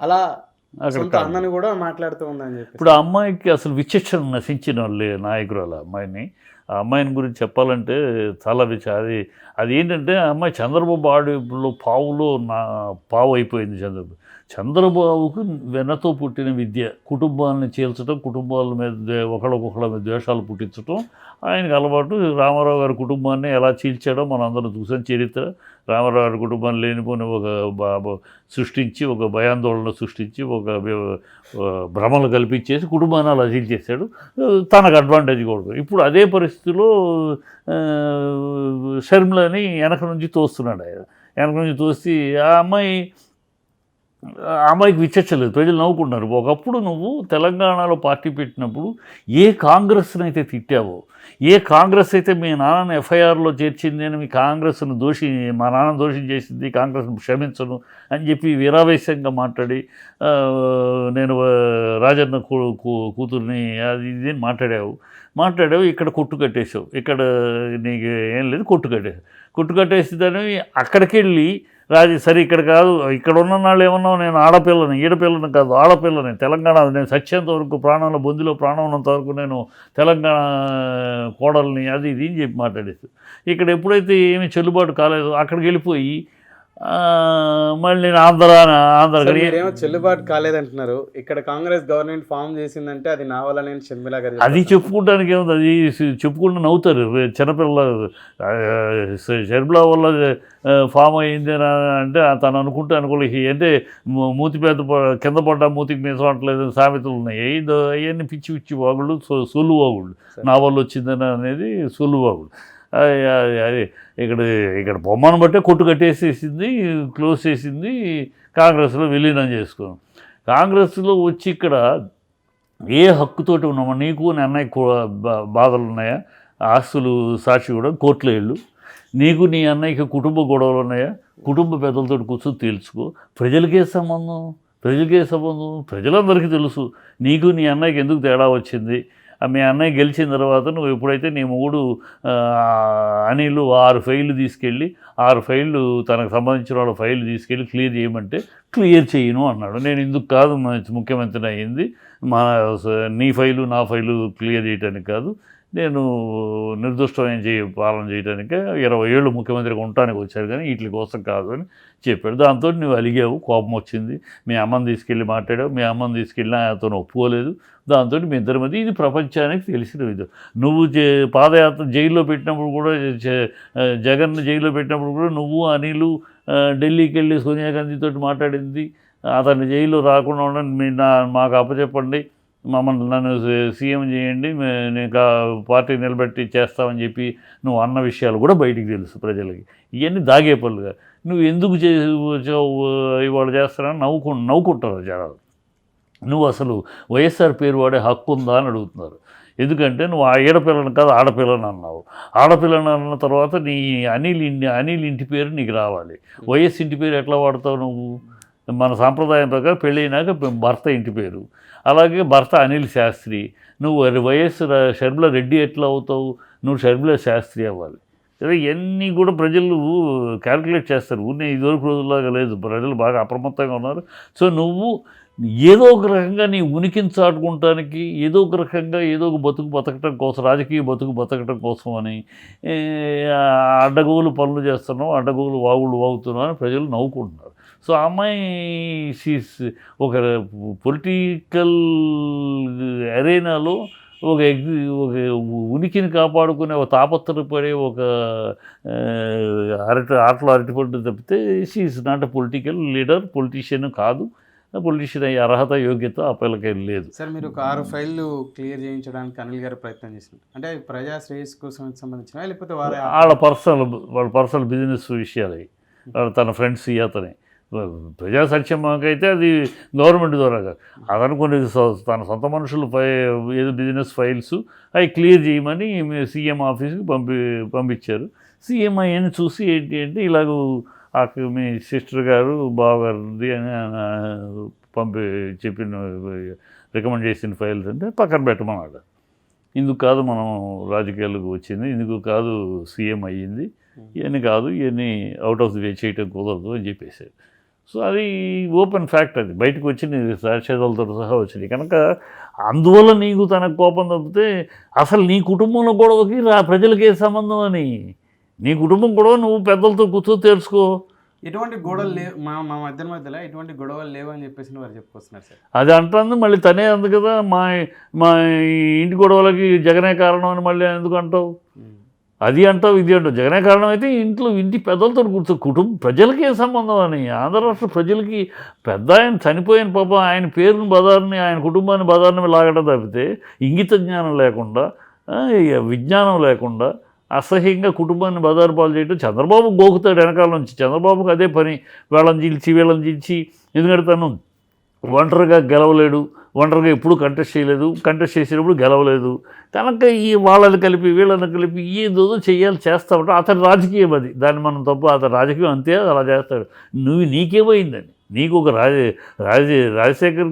అలా సొంత అన్నని కూడా మాట్లాడుతూ ఉందని చెప్పి ఇప్పుడు ఆ అమ్మాయికి అసలు విచక్షణ నశించిన వాళ్ళే నాయకురాలు ఆ అమ్మాయిని. ఆ అమ్మాయిని గురించి చెప్పాలంటే చాలా విచ అది అది ఏంటంటే ఆ అమ్మాయి చంద్రబాబు ఆడిలో పావులో నా పావు అయిపోయింది చంద్రబాబు. చంద్రబాబుకు వెనతో పుట్టిన విద్య కుటుంబాలను చీల్చడం కుటుంబాల మీద ఒకళ్ళకొకళ్ళ మీద ద్వేషాలు పుట్టించడం ఆయనకు అలవాటు రామారావు గారి కుటుంబాన్ని ఎలా చీల్చాడో మనం అందరం చూసాం. చరిత్ర రామారావు గారి కుటుంబాన్ని లేనిపోని ఒక సృష్టించి ఒక భయాందోళన సృష్టించి ఒక భ్రమలు కల్పించేసి కుటుంబాన్ని అలా చీల్చేశాడు. తనకు అడ్వాంటేజ్ కూడా. ఇప్పుడు అదే పరిస్థితిలో షర్మిలని వెనక నుంచి తోస్తున్నాడు ఆయన. వెనక నుంచి తోసి ఆ అమ్మాయి అమ్మాయికి విచచ్చలేదు ప్రజలు నవ్వుకుంటున్నారు ఒకప్పుడు నువ్వు తెలంగాణలో పార్టీ పెట్టినప్పుడు ఏ కాంగ్రెస్ని అయితే తిట్టావో ఏ కాంగ్రెస్ అయితే మీ నాన్నను ఎఫ్ఐఆర్లో చేర్చింది అని మీ కాంగ్రెస్ను దోషి మా నాన్న దోషం చేసింది కాంగ్రెస్ను క్షమించను అని చెప్పి వీరావేశంగా మాట్లాడి నేను రాజన్న కూతుర్ని అది ఇది అని మాట్లాడావు. మాట్లాడావు ఇక్కడ కొట్టు కట్టేసావు ఇక్కడ నీకు ఏం లేదు కొట్టు కట్టేసావు కొట్టు కట్టేసిందని అక్కడికి వెళ్ళి రాజీ సరే ఇక్కడ కాదు ఇక్కడ ఉన్న వాళ్ళు ఏమన్నావు? నేను ఆడపిల్లని ఈడపిల్లని కాదు ఆడపిల్లని. తెలంగాణ నేను సత్యంత వరకు ప్రాణంలో బొందిలో ప్రాణం ఉన్నంత వరకు నేను తెలంగాణ కోడల్ని అది ఇది అని చెప్పి మాట్లాడేసి ఇక్కడ ఎప్పుడైతే ఏమీ చెల్లుబాటు కాలేదు అక్కడికి వెళ్ళిపోయి మళ్ళీ నేను ఆంధ్ర ఆంధ్ర మీరేమో చెల్లుబాటు కాలేదంటున్నారు. ఇక్కడ కాంగ్రెస్ గవర్నమెంట్ ఫామ్ చేసిందంటే అది నా వల్ల నేను షర్మిల గారు అది చెప్పుకోవడానికి ఏముంది? అది చెప్పుకుంటూ నవ్వుతారు. చిన్నపిల్ల షర్మిల వల్ల ఫామ్ అయింది అంటే తను అనుకుంటే అనుకోలేదు అంటే మూతి పెద్ద కింద పడ్డా మూతికి మీద చూడట్లేదు సామెతలు ఉన్నాయి. అవన్నీ పిచ్చి పిచ్చి వాగుళ్ళు సొల్లు వాగుళ్ళు. నా వల్ల వచ్చిందని అనేది సొల్లు వాగుళ్ళు. అది అది- ఇక్కడ ఇక్కడ బొమ్మను బట్టే కొట్టు కట్టేసేసింది క్లోజ్ చేసింది కాంగ్రెస్లో విలీనం చేసుకున్నాం. కాంగ్రెస్లో వచ్చి ఇక్కడ ఏ హక్కుతోటి ఉన్నామో నీకు నీ అన్నయ్య బా- బాధలు ఉన్నాయా? ఆస్తులు సాక్షి కూడా కోర్టులో వెళ్ళు. నీకు నీ అన్నయ్యకి కుటుంబ గొడవలు ఉన్నాయా? కుటుంబ పెద్దలతో కూర్చొని తేల్చుకో. ప్రజలకే సంబంధం ప్రజలకే సంబంధం ప్రజలందరికీ తెలుసు. నీకు నీ అన్నయ్యకి ఎందుకు తేడా వచ్చింది? మీ అన్నయ్య గెలిచిన తర్వాత నువ్వు ఎప్పుడైతే నీ మూడు అనిలు ఆరు ఫైళ్ళు తీసుకెళ్ళి ఆరు ఫైళ్ళు తనకు సంబంధించిన వాళ్ళ ఫైల్ తీసుకెళ్ళి క్లియర్ చేయమంటే క్లియర్ చేయను అన్నాడు. నేను ఇందుకు కాదు ముఖ్యమంత్రి అయ్యింది. మా నీ ఫైలు నా ఫైలు క్లియర్ చేయడానికి కాదు. నేను నిర్దిష్టమైన చేయ పాలన చేయడానికే ఇరవై ఏళ్ళు ముఖ్యమంత్రిగా ఉండటానికి వచ్చారు కానీ వీటి కోసం కాదు అని చెప్పాడు. దాంతో నువ్వు అలిగావు కోపం వచ్చింది. మీ అమ్మని తీసుకెళ్ళి మాట్లాడావు మీ అమ్మని తీసుకెళ్ళినా అతను ఒప్పుకోలేదు. దాంతో మీ ఇద్దరి మధ్య ఇది ప్రపంచానికి తెలిసిన విధం. నువ్వు పాదయాత్ర జైల్లో పెట్టినప్పుడు కూడా జ- జగన్ జైల్లో పెట్టినప్పుడు కూడా నువ్వు అనిలు ఢిల్లీకి వెళ్ళి సోనియా గాంధీతో మాట్లాడింది. అతన్ని జైల్లో రాకుండా ఉండండి మీ నా మాకు అప్పచెప్పండి. మమ్మల్ని నన్ను సీఎం చేయండి మే- నేను కా- పార్టీ నిలబెట్టి చేస్తామని చెప్పి నువ్వు అన్న విషయాలు కూడా బయటికి తెలుసు ప్రజలకి. ఇవన్నీ దాగే పనులుగా నువ్వు ఎందుకు చే చే- ఇవాళ చేస్తానని నవ్వుకు నవ్వుకుంటారు జనాలు. నువ్వు అసలు వైఎస్ఆర్ పేరు వాడే హక్కు ఉందా అని అడుగుతున్నారు. ఎందుకంటే నువ్వు ఆ ఏడపిల్లని కాదు ఆడపిల్లని అన్నావు. ఆడపిల్లని అన్న తర్వాత నీ అనిల్ ఇంటి అనిల్ ఇంటి పేరు నీకు రావాలి. వైఎస్ ఇంటి పేరు ఎట్లా వాడతావు నువ్వు? మన సాంప్రదాయం ప్రకారం పెళ్ళైనాక భర్త ఇంటి పేరు. అలాగే భర్త అనిల్ శాస్త్రి. నువ్వు వైఎస్ షర్మిల రెడ్డి ఎట్లా అవుతావు? నువ్వు షర్మిల శాస్త్రి అవ్వాలి. అదే ఇవన్నీ కూడా ప్రజలు క్యాల్కులేట్ చేస్తారు. ఊరినే ఇదివరకు రోజుల్లాగా లేదు. ప్రజలు బాగా అప్రమత్తంగా ఉన్నారు. సో నువ్వు ఏదో ఒక రకంగా నీ ఉనికిని చాటుకుంటానికి ఏదో ఒక రకంగా ఏదో ఒక బతుకు బతకటం కోసం రాజకీయ బతుకు బతకటం కోసం అని అడ్డగోలు పనులు చేస్తున్నావు అడ్డగోలు వాగులు వాగుతున్నావు అని ప్రజలు నవ్వుకుంటున్నారు. సో ఆ అమ్మాయి షీస్ ఒక పొలిటికల్ అరేనాలో ఒక ఎగ్ ఒక ఉనికిని కాపాడుకునే ఒక తాపత్రపడే ఒక అరటి ఆటలో అరటిపండు తప్పితే she is not a political leader politician కాదు. పొలిటీషియన్ అయ్యే అర్హత యోగ్యత ఆ పిల్లకి లేదు. సార్ మీరు ఒక ఆరు ఫైళ్ళు క్లియర్ చేయించడానికి అనిల్ గారు ప్రయత్నం చేసినారు అంటే ప్రజా శ్రేయస్ కోసం సంబంధించిన లేకపోతే వాళ్ళ పర్సనల్ వాళ్ళ పర్సనల్ బిజినెస్ విషయాలు వాళ్ళ తన ఫ్రెండ్స్ అతని. ప్రజా సంక్షేమకైతే అది గవర్నమెంట్ ద్వారా కాదు. సొ- తన సొంత మనుషులు ఫై ఏదో బిజినెస్ ఫైల్స్ అవి క్లియర్ చేయమని సీఎం ఆఫీస్కి పంపి పంపించారు. సీఎం అవన్నీ చూసి ఏంటి అంటే ఇలాగ మీ సిస్టర్ గారు బావగారిది అని పంపి చెప్పిన రికమెండ్ చేసిన ఫైల్స్ అంటే పక్కన పెట్టమన్నాడు. ఇందుకు కాదు మనం రాజకీయాలకు వచ్చింది ఇందుకు కాదు సీఎం అయ్యింది ఇవన్నీ కాదు ఇవన్నీ అవుట్ ఆఫ్ ది వే చేయటం కుదరదు అని చెప్పేసారు సో అది ఓపెన్ ఫ్యాక్ట్ అది. బయటకు వచ్చింది సాక్ష్యాలతో సహా వచ్చింది. కనుక అందువల్ల నీకు తన కోపం తప్పితే అసలు నీ కుటుంబంలో గొడవకి రా ప్రజలకి ఏ సంబంధం అని? నీ కుటుంబం గొడవ నువ్వు పెద్దలతో కూర్చో తెలుసుకో. ఎటువంటి గొడవలు లేవు మా మా మధ్య మధ్యలో ఎటువంటి గొడవలు లేవు అని చెప్పేసి వారు చెప్పుకొస్తున్నారు సార్. అది అంటుంది మళ్ళీ తనే అంది కదా మా మా ఇంటి గొడవలకి జగనే కారణం అని మళ్ళీ ఎందుకు అంటావు. అది అంటావు ఇది అంటావు జగనే కారణం అయితే ఇంట్లో ఇంటి పెద్దలతో కూర్చో కుటుంబం ప్రజలకి సంబంధం అని? ఆంధ్ర రాష్ట్ర ప్రజలకి పెద్ద ఆయన చనిపోయిన పాపం ఆయన పేరుని బజార్ని ఆయన కుటుంబాన్ని బజార్ని లాగడం తప్పితే ఇంగిత జ్ఞానం లేకుండా విజ్ఞానం లేకుండా అసహ్యంగా కుటుంబాన్ని బదారు పాలు చేయడం చంద్రబాబు గోకుతాడు వెనకాల నుంచి. చంద్రబాబుకి అదే పని. వేళం చీల్చి వేళం చీల్చి ఎందుకంటే తను ఒంటరిగా గెలవలేడు. ఒంటరిగా ఎప్పుడు కంటెస్ట్ చేయలేదు కంటెస్ట్ చేసినప్పుడు గెలవలేదు. కనుక ఈ వాళ్ళని కలిపి వీళ్ళని కలిపి ఏదో చేయాలి చేస్తా ఉంటాడు అతని రాజకీయం అది. దాన్ని మనం తప్పు అతని రాజకీయం అంతే అలా చేస్తాడు. నువ్వు నీకేమైందని? నీకు ఒక రాజ రాజ రాజశేఖర్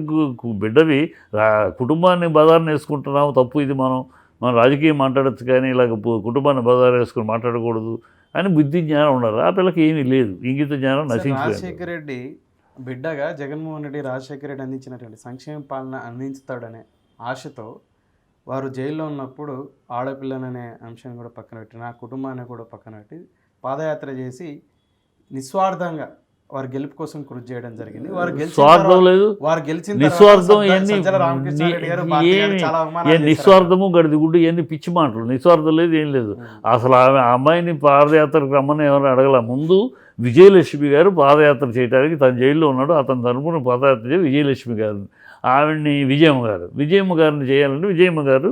బిడ్డవి రా- కుటుంబాన్ని బజార్ని వేసుకుంటున్నావు తప్పు ఇది మనం మనం రాజకీయం మాట్లాడచ్చు కానీ ఇలాగ కుటుంబాన్ని బజారు వేసుకుని మాట్లాడకూడదు అని బుద్ధి జ్ఞానం ఉండాలి. ఆ పిల్లకి ఏమీ లేదు. ఇంగిత జ్ఞానం నశించిపోయింది. రాజశేఖర రెడ్డి బిడ్డగా జగన్మోహన్ రెడ్డి రాజశేఖర రెడ్డి అందించినటువంటి సంక్షేమ పాలన అందించుతాడనే ఆశతో వారు జైల్లో ఉన్నప్పుడు ఆడపిల్లననే అంశాన్ని కూడా పక్కన పెట్టి నా కుటుంబాన్ని కూడా పక్కన పెట్టి పాదయాత్ర చేసి నిస్వార్థంగా వారి గెలుపు కోసం కృషి చేయడం జరిగింది. వారు స్వార్థం లేదు. వారు గెలిచిన నిస్వార్థం ఏ. నిస్వార్థము గడిదిగుడ్డు ఎన్ని పిచ్చి మాటలు. నిస్వార్థం లేదు ఏం లేదు. అసలు ఆమె ఆ అమ్మాయిని పాదయాత్రకు రమ్మని ఎవరు అడగల? ముందు విజయలక్ష్మి గారు పాదయాత్ర చేయడానికి తన జైల్లో ఉన్నాడు. అతను తరపున పాదయాత్ర చేసి విజయలక్ష్మి గారు ఆవిడ్ని విజయమ్మ గారు. విజయమ్మ గారిని చేయాలంటే విజయమ్మ గారు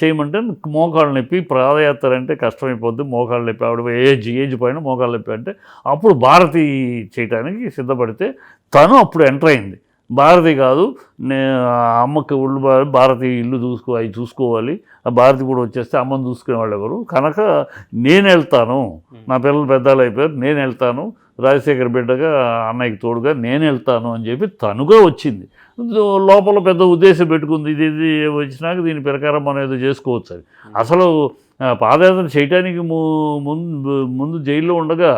చేయమంటే మోకాళ్ళు నొప్పి పాదయాత్ర అంటే కష్టమైపోద్ది. మోకాళ్ళు నొప్పి ఆవిడ ఏజ్ ఏజ్ పైన మోకాళ్ళు నొప్పి అంటే అప్పుడు భారతి చేయటానికి సిద్ధపడితే తను అప్పుడు ఎంటర్ అయింది. భారతి కాదు నే అమ్మకి ఒళ్ళు భారతి ఇల్లు చూసుకో అవి చూసుకోవాలి. ఆ భారతి కూడా వచ్చేస్తే అమ్మని చూసుకునే వాళ్ళు ఎవరు? కనుక నేను వెళ్తాను. నా పిల్లలు పెద్దలు అయిపోయారు నేను వెళ్తాను. రాజశేఖర్ బిడ్డగా అన్నయ్యకి తోడుగా నేను వెళ్తాను అని చెప్పి తనుగా వచ్చింది. లోపల పెద్ద ఉద్దేశం పెట్టుకుంది. ఇది ఇది వచ్చినాక దీని ప్రకారం మనం ఏదో చేసుకోవచ్చు అది అసలు పాదయాత్ర చేయటానికి ముందు ముందు జైల్లో ఉండగా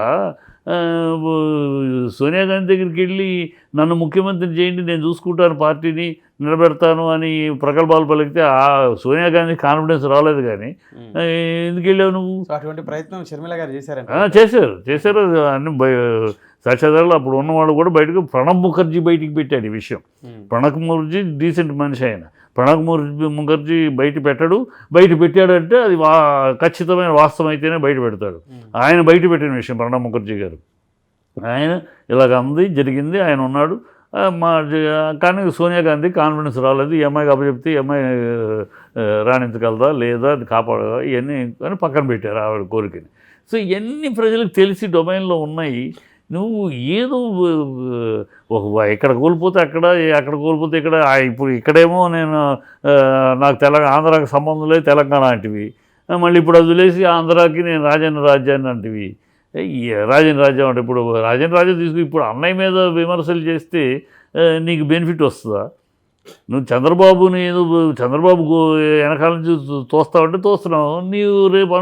సోనియా గాంధీ దగ్గరికి వెళ్ళి నన్ను ముఖ్యమంత్రిని చేయండి నేను చూసుకుంటాను పార్టీని నిలబెడతాను అని ప్రగల్భాలు పలికితే ఆ సోనియా గాంధీ కాన్ఫిడెన్స్ రాలేదు కానీ ఎందుకు వెళ్ళావు నువ్వు? అటువంటి ప్రయత్నం షర్మిల గారు చేశారంట. ఆ, చేశారు చేశారు. అన్ని బయ సాక్షాధారాలు అప్పుడు ఉన్నవాళ్ళు కూడా బయటకు ప్రణబ్ ముఖర్జీ బయటికి పెట్టాడు ఈ విషయం. ప్రణబ్ ముఖర్జీ డీసెంట్ మనిషి ఆయన. ప్రణబ్ ముఖర్జీ ముఖర్జీ బయట పెట్టాడు. బయట పెట్టాడంటే అది వా ఖచ్చితమైన వాస్తవం అయితేనే బయట పెడతాడు. ఆయన బయట పెట్టిన విషయం ప్రణబ్ ముఖర్జీ గారు. ఆయన ఇలాగ అంది జరిగింది ఆయన ఉన్నాడు. మా కానీ సోనియా గాంధీ కాన్ఫిడెన్స్ రాలేదు. ఈ అమ్మాయికి అప్పచెప్తే ఈ అమ్మాయి రాణించగలదా లేదా కాపాడదా ఇవన్నీ అని పక్కన పెట్టారు ఆవిడ కోరికని. సో ఇవన్నీ ప్రజలకు తెలిసి డొమైన్లో ఉన్నాయి. నువ్వు ఏదో ఒక ఎక్కడ కోల్పోతే అక్కడ అక్కడ కోల్పోతే ఇక్కడ ఇప్పుడు ఇక్కడేమో నేను నాకు తెలంగాణ ఆంధ్రాకి సంబంధం లేదు తెలంగాణ అంటివి మళ్ళీ ఇప్పుడు అది వదిలేసి ఆంధ్రాకి నేను రాజన్న రాజ్యాన్ని అంటివి రాజన్ రాజ్యం అంటే ఇప్పుడు రాజన్ రాజ్యం తీసుకు ఇప్పుడు అన్నయ్య మీద విమర్శలు చేస్తే నీకు బెనిఫిట్ వస్తుందా? నువ్వు చంద్రబాబుని ఏదో చంద్రబాబు వెనకాల నుంచి తోస్తావంటే తోస్తున్నావు. నీవు రేపు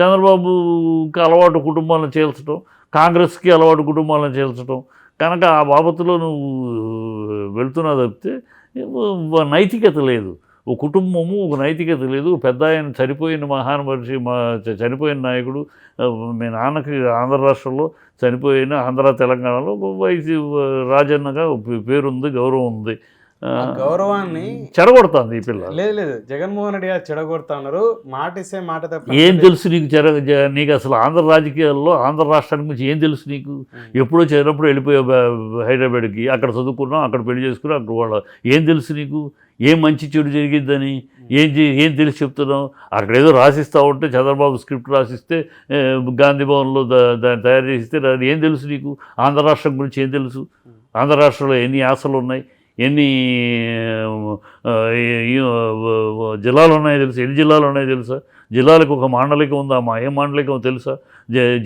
చంద్రబాబుకి అలవాటు కుటుంబాలను చేల్చడం కాంగ్రెస్కి అలవాటు కుటుంబాలను చేల్చడం కనుక ఆ బాబతులో నువ్వు వెళ్తున్నావు తప్పితే నైతికత లేదు. ఒక కుటుంబము ఒక నైతికత లేదు. పెద్ద ఆయన చనిపోయిన మహానుభర్షి మా చనిపోయిన నాయకుడు మీ నాన్నకి ఆంధ్ర రాష్ట్రంలో చనిపోయిన ఆంధ్ర తెలంగాణలో వైసీ రాజన్నగా పేరుంది గౌరవం ఉంది. గౌరవాన్ని చెడగొడుతుంది ఈ పిల్ల. లేదు లేదు. జగన్మోహన్ రెడ్డి గారు చెడగొడతా ఉన్నారు. మాట ఇస్తే మాట తప్ప ఏం తెలుసు నీకు చెర నీకు అసలు ఆంధ్ర రాజకీయాల్లో ఆంధ్ర రాష్ట్రానికి గురించి ఏం తెలుసు నీకు? ఎప్పుడో చేరినప్పుడు వెళ్ళిపోయావు బ- హైదరాబాద్కి అక్కడ చదువుకున్నావు అక్కడ పెళ్ళి చేసుకున్నావు అక్కడ వాళ్ళ ఏం తెలుసు నీకు? ఏం మంచి చెడు జరిగిద్దని ఏం ఏం తెలిసి చెప్తున్నావు? అక్కడ ఏదో రాసిస్తా ఉంటే చంద్రబాబు స్క్రిప్ట్ రాసిస్తే గాంధీ భవన్లో దాన్ని తయారు చేసిస్తే ఏం తెలుసు నీకు? ఆంధ్ర రాష్ట్రం గురించి ఏం తెలుసు? ఆంధ్ర రాష్ట్రంలో ఎన్ని ఆశలు ఉన్నాయి ఎన్ని జిల్లాలు ఉన్నాయో తెలుసు? ఎన్ని జిల్లాలు ఉన్నాయో తెలుసా? జిల్లాలకు ఒక మాండలికం ఉందా? మా ఏ మాండలికం తెలుసా?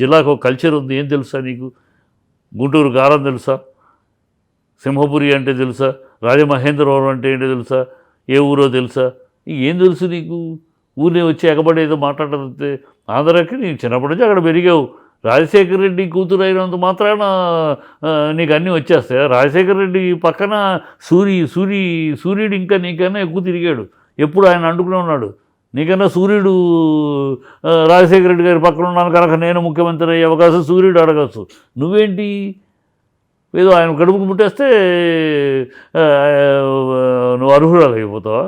జిల్లాకు ఒక కల్చర్ ఉంది. ఏం తెలుసా నీకు? గుంటూరు గారం తెలుసా? సింహపురి అంటే తెలుసా? రాజమహేంద్రవరం అంటే ఏంటో తెలుసా? ఏ ఊరో తెలుసా? ఏం తెలుసు నీకు? ఊరిని వచ్చి ఎగబడి ఏదో ఆంధ్రాకి నీకు చిన్నప్పటి నుంచి అక్కడ పెరిగావు. రాజశేఖర రెడ్డి కూతురు అయినంత మాత్రాన నీకు అన్నీ వచ్చేస్తాయి? రాజశేఖర రెడ్డి పక్కన సూరి సూరి సూర్యుడు ఇంకా నీకన్నా ఎక్కువ తిరిగాడు. ఎప్పుడు ఆయన అంటుకునే ఉన్నాడు. నీకన్నా సూర్యుడు రాజశేఖర రెడ్డి గారి పక్కన ఉన్నాను కనుక నేను ముఖ్యమంత్రి అయ్యే అవకాశం సూర్యుడు అడగచ్చు. నువ్వేంటి? ఏదో ఆయన కడుపుకు ముట్టేస్తే నువ్వు అర్హురాలు అయిపోతావా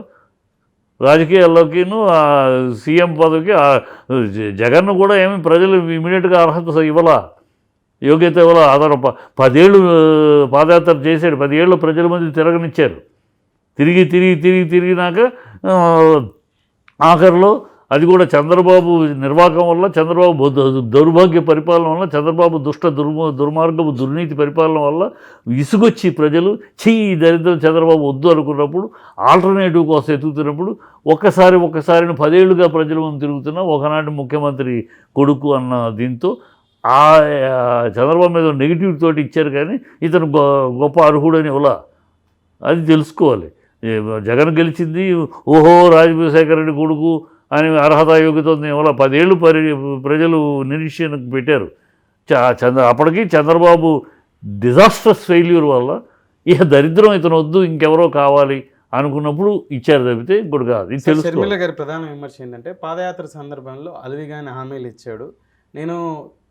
రాజకీయాల్లోకిను ఆ సీఎం పదవికి జగన్ను కూడా ఏమి ప్రజలు ఇమీడియట్గా అర్హత ఇవ్వాల యోగ్యత ఇవ్వాల ఆధార పదేళ్ళు పాదయాత్ర చేశాడు పదేళ్ళు ప్రజల మధ్య తిరగనిచ్చారు. తిరిగి తిరిగి తిరిగి తిరిగినాక ఆఖరిలో అది కూడా చంద్రబాబు నిర్వాహకం వల్ల చంద్రబాబు దౌర్భాగ్య పరిపాలన వల్ల చంద్రబాబు దుష్ట దుర్మ దుర్మార్గపు దుర్నీతి పరిపాలన వల్ల విసుగొచ్చి ప్రజలు చెయ్యి దరిద్రం చంద్రబాబు వద్దు అనుకున్నప్పుడు ఆల్టర్నేటివ్ కోసం ఎదుగుతున్నప్పుడు ఒక్కసారి ఒక్కసారిని పదేళ్ళుగా ప్రజల ముందు తిరుగుతున్న ఒకనాటి ముఖ్యమంత్రి కొడుకు అన్న దీంతో ఆ చంద్రబాబు మీద నెగిటివ్ తోటి ఇచ్చారు కానీ ఇతను గొ- గొప్ప అర్హుడని ఇలా అది తెలుసుకోవాలి. జగన్ గెలిచింది ఓహో రాజశేఖర రెడ్డి కొడుకు అని అర్హత యోగ్యత ఇవాళ పదేళ్ళు పరి ప్రజలు నిరీక్షణకు పెట్టారు. చ- చంద్ర అప్పటికి చంద్రబాబు డిజాస్టర్స్ ఫెయిల్యూర్ వల్ల ఇక దరిద్రం ఇతను వద్దు ఇంకెవరో కావాలి అనుకున్నప్పుడు ఇచ్చారు తప్పితే ఇంకోటి కాదు. ఇది తెలుసుకోవాలి. షర్మిల గారి ప్రధాన విమర్శ ఏంటంటే పాదయాత్ర సందర్భంలో అలవిగాని హామీలు ఇచ్చాడు. నేను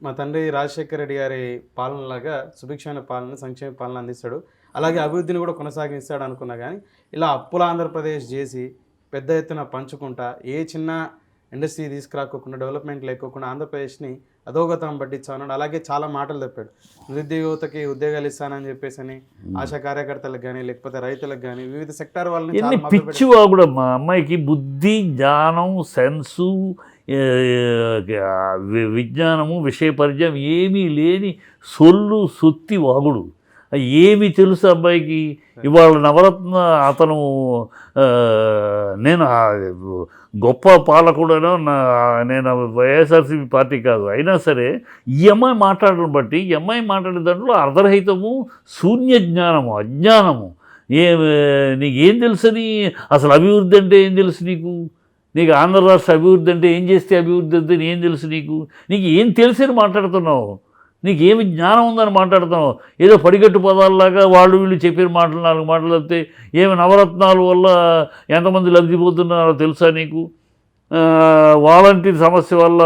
మా తండ్రి రాజశేఖర రెడ్డి గారి పాలనలాగా సుభిక్షమైన పాలన సంక్షేమ పాలన అందిస్తాడు. అలాగే అభివృద్ధిని కూడా కొనసాగిస్తాడు అనుకున్నా కానీ ఇలా అప్పుల ఆంధ్రప్రదేశ్ చేసి పెద్ద ఎత్తున పంచుకుంటా ఏ చిన్న ఇండస్ట్రీ తీసుకురాకోకుండా డెవలప్మెంట్ లేకోకుండా ఆంధ్రప్రదేశ్ని అధోగతం పట్టించాను అలాగే చాలా మాటలు చెప్పాడు. నిరుద్యోగ యువతకి ఉద్యోగాలు ఇస్తానని చెప్పేసి అని ఆశా కార్యకర్తలకు కానీ లేకపోతే రైతులకు కానీ వివిధ సెక్టార్ వాళ్ళని పిచ్చివా కూడా మా అమ్మాయికి బుద్ధి జ్ఞానం సెన్సు విజ్ఞానము విషయ పరిచయం ఏమీ లేని సొల్లు సొత్తి వాగుడు. ఏమి తెలుసు అబ్బాయికి? ఇవాళ నవరత్న అతను నేను గొప్ప పాలకుడను నా నేను వైఎస్ఆర్సీపీ పార్టీ కాదు. అయినా సరే ఈ అమ్మాయి మాట్లాడడం బట్టి ఈ అమ్మాయి మాట్లాడే దాంట్లో అర్ధరహితము శూన్య జ్ఞానము అజ్ఞానము. ఏ నీకు ఏం తెలుసని అసలు అభివృద్ధి అంటే ఏం తెలుసు నీకు? నీకు ఆంధ్ర రాష్ట్ర అభివృద్ధి అంటే ఏం చేస్తే అభివృద్ధి అంటే ఏం తెలుసు నీకు? నీకు ఏం తెలిసని మాట్లాడుతున్నావు? నీకు ఏమి జ్ఞానం ఉందని మాట్లాడుతున్నావు? ఏదో పడిగట్టు పదాలలాగా వాళ్ళు వీళ్ళు చెప్పిన మాటలు నాలుగు మాటలు చెప్తే ఏమి నవరత్నాల వల్ల ఎంతమంది లబ్ధి తెలుసా నీకు? వాలంటీర్ సమస్య వల్ల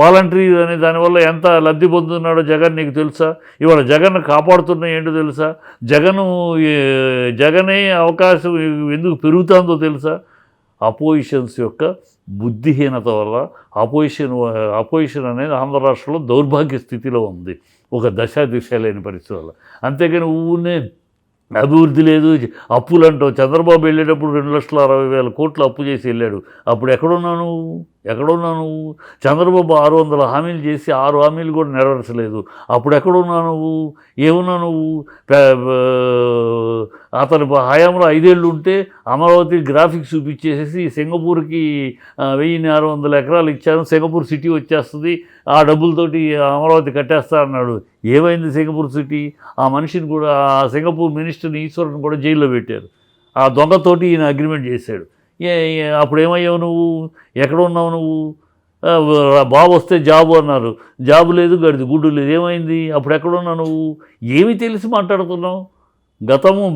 వాలంటీర్ అనే దానివల్ల ఎంత లబ్ధి పొందుతున్నాడో జగన్ నీకు తెలుసా? ఇవాళ జగన్ కాపాడుతున్నా ఏంటో తెలుసా? జగను జగనే అవకాశం ఎందుకు పెరుగుతుందో తెలుసా? అపోజిషన్స్ యొక్క బుద్ధిహీనత వల్ల అపోజిషన్ అపోజిషన్ అనేది ఆంధ్ర రాష్ట్రంలో దౌర్భాగ్య స్థితిలో ఉంది. ఒక దశ దిశ లేని పరిస్థితి వల్ల. అంతేకాని ఊనే అభివృద్ధి లేదు. అప్పులు అంటావు చంద్రబాబు వెళ్ళేటప్పుడు రెండు లక్షల అరవై వేల కోట్లు అప్పు చేసి వెళ్ళాడు. అప్పుడు ఎక్కడున్నావు నువ్వు? ఎక్కడున్నావు నువ్వు? చంద్రబాబు ఆరు వందల హామీలు చేసి ఆరు హామీలు కూడా నెరవేర్చలేదు. అప్పుడు ఎక్కడున్నావు నువ్వు? ఏమున్నావు నువ్వు? అతని హయాంలో ఐదేళ్ళు ఉంటే అమరావతి గ్రాఫిక్స్ చూపించేసేసి సింగపూర్కి వెయ్యి ఆరు వందల ఎకరాలు ఇచ్చాను. సింగపూర్ సిటీ వచ్చేస్తుంది. ఆ డబ్బులతోటి అమరావతి కట్టేస్తా అన్నాడు. ఏమైంది సింగపూర్ సిటీ? ఆ మనిషిని కూడా ఆ సింగపూర్ మినిస్టర్ని ఈశ్వరుని కూడా జైల్లో పెట్టారు. ఆ దొంగతోటి ఈయన అగ్రిమెంట్ చేశాడు. అప్పుడు ఏమయ్యావు నువ్వు? ఎక్కడ ఉన్నావు నువ్వు బాబు వస్తే జాబు అన్నారు. జాబు లేదు గడిది గుడ్డు లేదు. ఏమైంది? అప్పుడు ఎక్కడున్నావు నువ్వు? ఏమి తెలిసి మాట్లాడుతున్నావు? గతము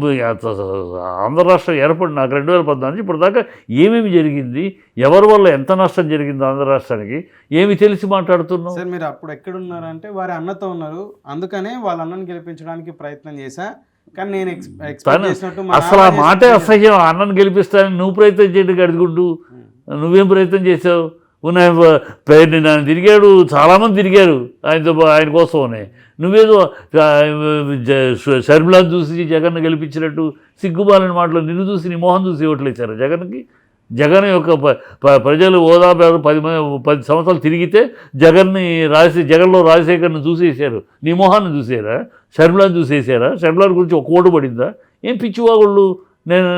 ఆంధ్ర రాష్ట్రం ఏర్పడినాక రెండు వేల పద్నాలుగు ఇప్పటిదాకా ఏమేమి జరిగింది? ఎవరి వల్ల ఎంత నష్టం జరిగింది ఆంధ్ర రాష్ట్రానికి? ఏమి తెలిసి మాట్లాడుతున్నావు? సార్ మీరు అప్పుడు ఎక్కడున్నారంటే వారి అన్నతో ఉన్నారు. అందుకనే వాళ్ళ అన్నను గెలిపించడానికి ప్రయత్నం చేశా. కానీ నేను అసలు ఆ మాటే అసహ్యం. అన్నను గెలిపిస్తానని నువ్వు ప్రయత్నం చేయడం గడిగుడ్డు నువ్వేం ప్రయత్నం చేసావు ఉన్న నన్ను తిరిగాడు. చాలామంది తిరిగారు ఆయనతో ఆయన కోసమనే. నువ్వేదో షర్మిలాని చూసి జగన్ గెలిపించినట్టు సిగ్గుబాలని మాటలు నిన్ను చూసి నీ మోహన్ చూసి ఓట్లేశారు జగన్కి. జగన్ యొక్క ప్రజలు ఓదాబారు పది పది సంవత్సరాలు తిరిగితే జగన్ని రాజశే జగన్లో రాజశేఖర్ని చూసేసారు నీ మొహాన్ని చూసారా? షర్మిలాని చూసేసారా? షర్మిలాన్ గురించి ఒక ఓటు పడిందా? ఏం పిచ్చి వాగుళ్ళు? నేను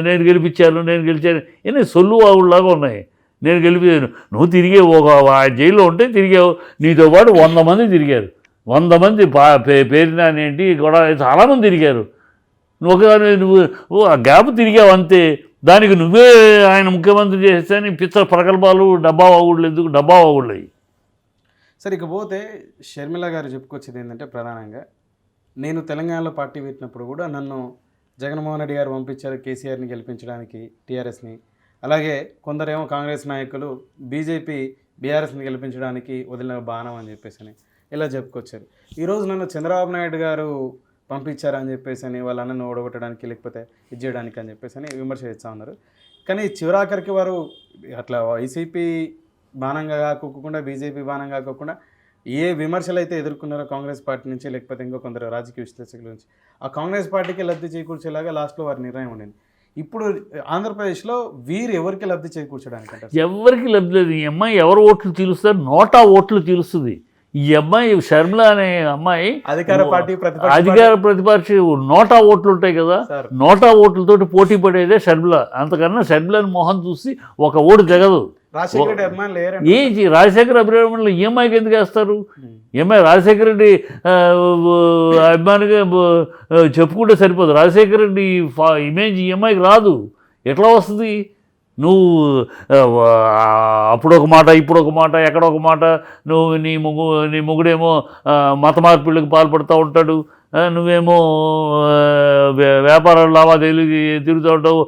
నేను గెలిపించాను నేను గెలిచాను. ఏ సొల్లు వాగుళ్ళలాగా ఉన్నాయి. నేను గెలిపాను నువ్వు తిరిగే ఒక ఆ జైల్లో ఉంటే తిరిగావు. నీతో పాటు వంద మంది తిరిగారు. వంద మంది పా పే పేరినానేంటి కూడా చాలామంది తిరిగారు. నువ్వు ఒక నువ్వు ఓ ఆ గ్యాప్ తిరిగావు అంతే. దానికి నువ్వే ఆయన ముఖ్యమంత్రి చేస్తే పిచ్చ ప్రకల్పాలు డబ్బా వాగుళ్ళు ఎందుకు? డబ్బా వాగుళ్ళు సరే ఇకపోతే షర్మిల గారు చెప్పుకొచ్చేది ఏంటంటే ప్రధానంగా నేను తెలంగాణలో పార్టీ పెట్టినప్పుడు కూడా నన్ను జగన్మోహన్ రెడ్డి గారు పంపించారు కేసీఆర్ని గెలిపించడానికి టీఆర్ఎస్ని. అలాగే కొందరేమో కాంగ్రెస్ నాయకులు బీజేపీ బీఆర్ఎస్ని గెలిపించడానికి వదిలిన బాణం అని చెప్పేసి అని ఇలా చెప్పుకొచ్చారు. ఈరోజు నన్ను చంద్రబాబు నాయుడు గారు పంపించారని చెప్పేసి అని వాళ్ళ అన్నను ఓడగొట్టడానికి లేకపోతే ఇది చేయడానికి అని చెప్పేసి అని విమర్శ చేస్తూ ఉన్నారు. కానీ చివరాఖరికి వారు అట్లా వైసీపీ బాణంగా కాకోకుండా బీజేపీ బాణంగా కాకుండా ఏ విమర్శలు అయితే ఎదుర్కొన్నారో కాంగ్రెస్ పార్టీ నుంచి లేకపోతే ఇంకో కొందరు రాజకీయ విశ్లేషకుల నుంచి ఆ కాంగ్రెస్ పార్టీకి లబ్ధి చేకూర్చేలాగా లాస్ట్లో వారి నిర్ణయం ఉండింది. ఇప్పుడు ఆంధ్రప్రదేశ్లో వీరు ఎవరికి లబ్ధి చేకూర్చడానికి ఎవరికి లబ్ధి లేదు. ఈ అమ్మాయి ఎవరు ఓట్లు చీలుస్తారు నోటా ఓట్లు చీలుస్తుంది ఈ అమ్మాయి షర్మిల అనే అమ్మాయి అధికార పార్టీ ప్రతిపక్ష అధికార ప్రతిపక్ష నోటా ఓట్లు ఉంటాయి కదా? నోటా ఓట్లతోటి పోటీ పడేదే షర్మిల. అంతకన్నా షర్మిలని మొహం చూసి ఒక ఓటు జగదు. రాజశేఖర రెడ్డి అభిమానులు లేరండి. ఏ జీ- రాజశేఖర అభిమానులు ఈ అమ్మాయికి ఎందుకు వేస్తారు? ఈ అమ్మాయి రాజశేఖర రెడ్డి అభిమానిగా చెప్పుకుంటే సరిపోదు. రాజశేఖర రెడ్డి ఇమేజ్ ఈ అమ్మాయికి రాదు. ఎట్లా వస్తుంది? నువ్వు అప్పుడొక అప్పుడు ఒక మాట ఇప్పుడు ఒక మాట ఎక్కడ ఒక మాట నువ్వు నీ ముగ్గు నీ ముగ్గుడేమో మత మార్పిళ్ళకి పాల్పడుతూ ఉంటాడు. నువ్వేమో వ్యాపార లావాదేవీలు తిరుగుతూ ఉంటావు.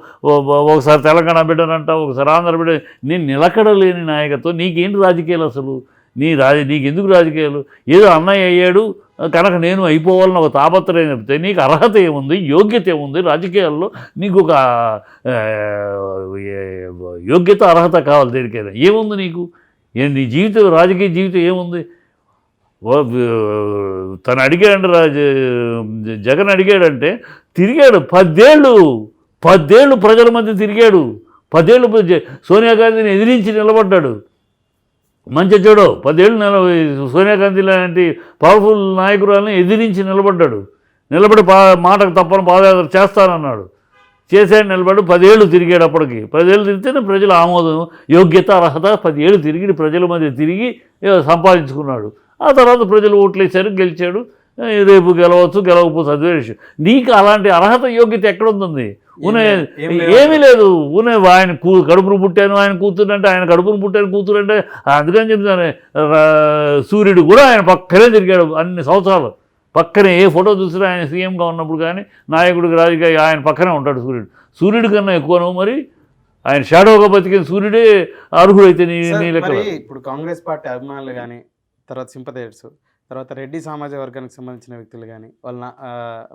ఒకసారి తెలంగాణ బిడ్డనంటావు ఒకసారి ఆంధ్ర బిడ్డ నేను నిలకడలేని నాయకత్వం. నీకేంటి రాజకీయాలు అసలు? నీ రాజ నీకు ఎందుకు రాజకీయాలు? ఏదో అన్నయ్య అయ్యాడు కనుక నేను అయిపోవాలని ఒక తాపత్రయం చెప్తే నీకు అర్హత ఏముంది యోగ్యత ఏముంది? రాజకీయాల్లో నీకు ఒక యోగ్యత అర్హత కావాలి దేనికైనా. ఏముంది నీకు? ఏ- నీ జీవితం రాజకీయ జీవితం ఏముంది? తను అడిగాడు రాజ జగన్ అడిగాడంటే తిరిగాడు పదేళ్ళు పదేళ్ళు ప్రజల మధ్య తిరిగాడు. పదేళ్ళు సోనియా గాంధీని ఎదిరించి నిలబడ్డాడు. మంచి చెడు. పదేళ్ళు నిల సోనియా గాంధీ లాంటి పవర్ఫుల్ నాయకురాలని ఎదిరించి నిలబడ్డాడు. నిలబడి పా మాటకు తప్పని పాదయాత్ర చేస్తానన్నాడు. చేశాడు నిలబడి పదేళ్ళు తిరిగాడు అప్పటికి. పదేళ్ళు తిరిగితేనే ప్రజల ఆమోదం యోగ్యత అర్హత పదేళ్ళు తిరిగి ప్రజల మధ్య తిరిగి సంపాదించుకున్నాడు. ఆ తర్వాత ప్రజలు ఓట్లేశారు గెలిచాడు. రేపు గెలవచ్చు గెలవకపోతే అదే విషయం నీకు అలాంటి అర్హత యోగ్యత ఎక్కడుంది ఉనే ఏం లేదు. ఏమీ లేదు. ఉనే ఆయన కూ కడుపును పుట్టాను ఆయన కూతురు అంటే ఆయన కడుపును పుట్టాను కూతురు అంటే అందుకని చెప్తాను సూర్యుడు కూడా ఆయన పక్కనే తిరిగాడు అన్ని సంవత్సరాలు. పక్కనే ఏ ఫోటో చూసినా ఆయన సీఎంగా ఉన్నప్పుడు కానీ నాయకుడికి రాజకీయ ఆయన పక్కనే ఉంటాడు సూర్యుడు. సూర్యుడి కన్నా ఎక్కువను మరి ఆయన షాడోగా బతికిన సూర్యుడే అర్హుడైతే నీ నీ లెక్క ఇప్పుడు కాంగ్రెస్ పార్టీ అభిమానులు కానీ తర్వాత సింపథైజర్స్ తర్వాత రెడ్డి సామాజిక వర్గానికి సంబంధించిన వ్యక్తులు కానీ వాళ్ళ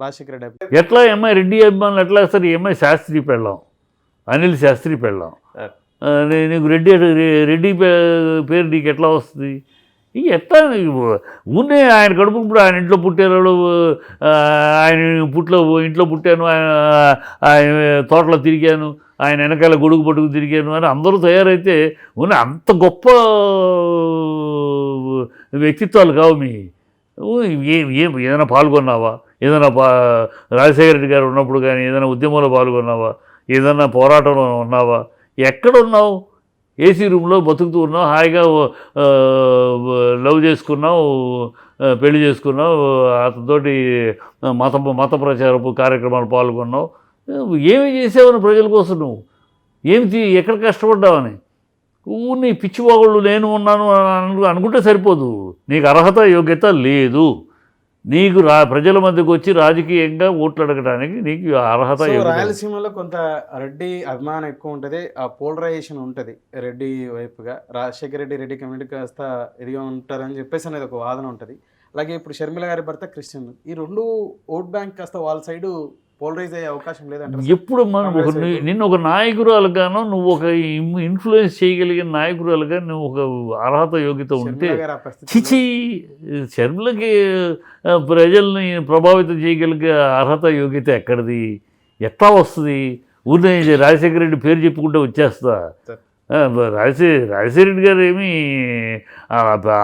రాజశేఖర రెడ్డి ఎట్లా ఎంఐ రెడ్డి అభిమానులు ఎట్లా వేస్తారు ఎంఐ శాస్త్రి పెళ్ళాం. అనిల్ శాస్త్రి పెళ్ళాం. సార్. నీకు రెడ్డి రెడ్డి పే- పేరు నీకు ఎట్లా వస్తుంది? ఇక ఎట్లా నీకు ఉన్నే ఆయన కడుపు ఇప్పుడు ఆయన ఇంట్లో పుట్టారు ఆయన పుట్లో ఇంట్లో పుట్టాను ఆయన ఆయన తోటలో తిరిగాను. ఆయన వెనకాల గొడుగు పట్టుకు తిరిగాను అని అందరూ తయారైతే ఉన్న అంత గొప్ప వ్యక్తిత్వాలు కావు మీ. ఏం ఏం ఏదైనా పాల్గొన్నావా? ఏదైనా పా రాజశేఖర రెడ్డి గారు ఉన్నప్పుడు కానీ ఏదైనా ఉద్యమంలో పాల్గొన్నావా? ఏదైనా పోరాటంలో ఉన్నావా? ఎక్కడ ఉన్నావు? ఏసీ రూమ్లో బతుకుతూ ఉన్నావు హాయిగా లవ్ చేసుకున్నావు పెళ్ళి చేసుకున్నావు అతనితోటి మత మత ప్రచారపు కార్యక్రమాలు పాల్గొన్నావు. ఏమి చేసావని ప్రజల కోసం నువ్వు? ఏమి ఎక్కడ కష్టపడ్డావని? నీ పిచ్చివాగుళ్ళు నేను ఉన్నాను అని అను- అనుకుంటే సరిపోదు. నీకు అర్హత యోగ్యత లేదు. నీకు రా ప్రజల మధ్యకు వచ్చి రాజకీయంగా ఓట్లు అడగడానికి నీకు అర్హత. రాయలసీమలో కొంత రెడ్డి అభిమానం ఎక్కువ ఉంటుంది. ఆ పోలరైజేషన్ ఉంటుంది రెడ్డి వైపుగా. రాజశేఖర రెడ్డి రెడ్డి కమ్యూనిటీ కాస్త ఇదిగా ఉంటారని చెప్పేసి అనేది ఒక వాదన ఉంటుంది. అలాగే ఇప్పుడు షర్మిల గారి భర్త క్రిస్టియన్ ఈ రెండు ఓట్ బ్యాంక్ కాస్త వాళ్ళ సైడ్ పోలరైజ్ అయ్యే అవకాశం లేదంటారు ఎప్పుడు మనం ఒక. నిన్ను ఒక నాయకురాలుగానో నువ్వు ఒక ఇన్- ఇన్ఫ్లుయెన్స్ చేయగలిగిన నాయకురాలుగా నువ్వు ఒక అర్హత యోగ్యత ఉంటే చిచి శర్మిలకి ప్రజల్ని ప్రభావితం చేయగలిగే అర్హత యోగ్యత ఎక్కడిది? ఎట్లా వస్తుంది? ఊరినే రాజశేఖర రెడ్డి పేరు చెప్పుకుంటే వచ్చేస్తా. రాజశే రాజశేఖర రెడ్డి గారు ఏమి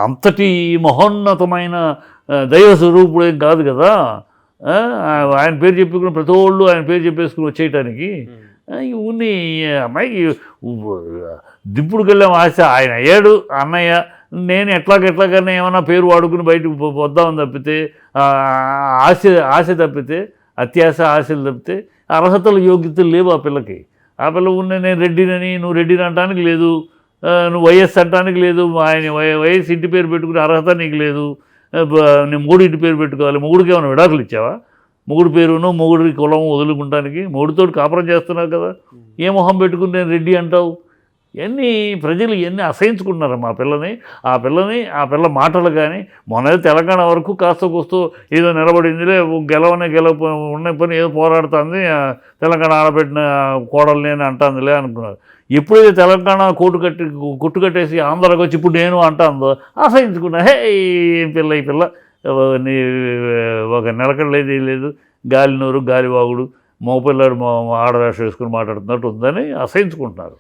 అంతటి మహోన్నతమైన దైవ స్వరూపుడు ఏం కాదు కదా. ఆయన పేరు చెప్పుకుని ప్రతి ఒళ్ళు ఆయన పేరు చెప్పేసుకుని వచ్చేయటానికి. ఉన్ని అమ్మాయి దింపుడు వెళ్ళాం ఆశ ఆయన అయ్యాడు అన్నయ్య నేను ఎట్లాగ ఎట్లాగన్నా ఏమన్నా పేరు వాడుకుని బయటకు వద్దామని తప్పితే ఆశ ఆశ తప్పితే అత్యాశ ఆశలు తప్పితే అర్హతలు యోగ్యతలు లేవు ఆ పిల్లకి. ఆ పిల్ల ఉన్న నేను రెడ్డినని నువ్వు రెడ్డిని అనడానికి లేదు. నువ్వు వైఎస్ అంటానికి లేదు. ఆయన వై- వైఎస్ ఇంటి పేరు పెట్టుకునే అర్హత నీకు లేదు. నీ మూడు ఇంటి పేరు పెట్టుకోవాలి. మొగుడికి ఏమైనా విడాకులు ఇచ్చావా? మొగుడు పేరును మొగుడి కులం వదులుకుంటానికి మొగుడితోటి కాపురం చేస్తున్నావు కదా. ఏ మొహం పెట్టుకుని నేను రెడ్డి అంటావు? ఇవన్నీ ప్రజలు ఇవన్నీ అసహించుకుంటున్నారు మా పిల్లని. ఆ పిల్లని ఆ పిల్ల మాటలు కానీ మొన్న తెలంగాణ వరకు కాస్త కూస్తూ ఏదో నిలబడిందిలే గెలవనే గెలవ ఉన్న పని ఏదో పోరాడుతుంది తెలంగాణ ఆడబెట్టిన కోడల్ని అని అంటుందిలే అనుకున్నారు. ఎప్పుడైతే తెలంగాణ కోటు కట్టి కొట్టు కట్టేసి ఆంధ్రాకి వచ్చి ఇప్పుడు నేను అంటాందో అసహించుకున్నా హే ఏం పిల్ల ఈ పిల్ల నీ ఒక నిలకడలేదు లేదు ఏం లేదు గాలి నోరు మగ వాగుడు మగపిల్లాడు ఆడరాశ వేసుకుని మాట్లాడుతున్నట్టు ఉందని అసహించుకుంటున్నారు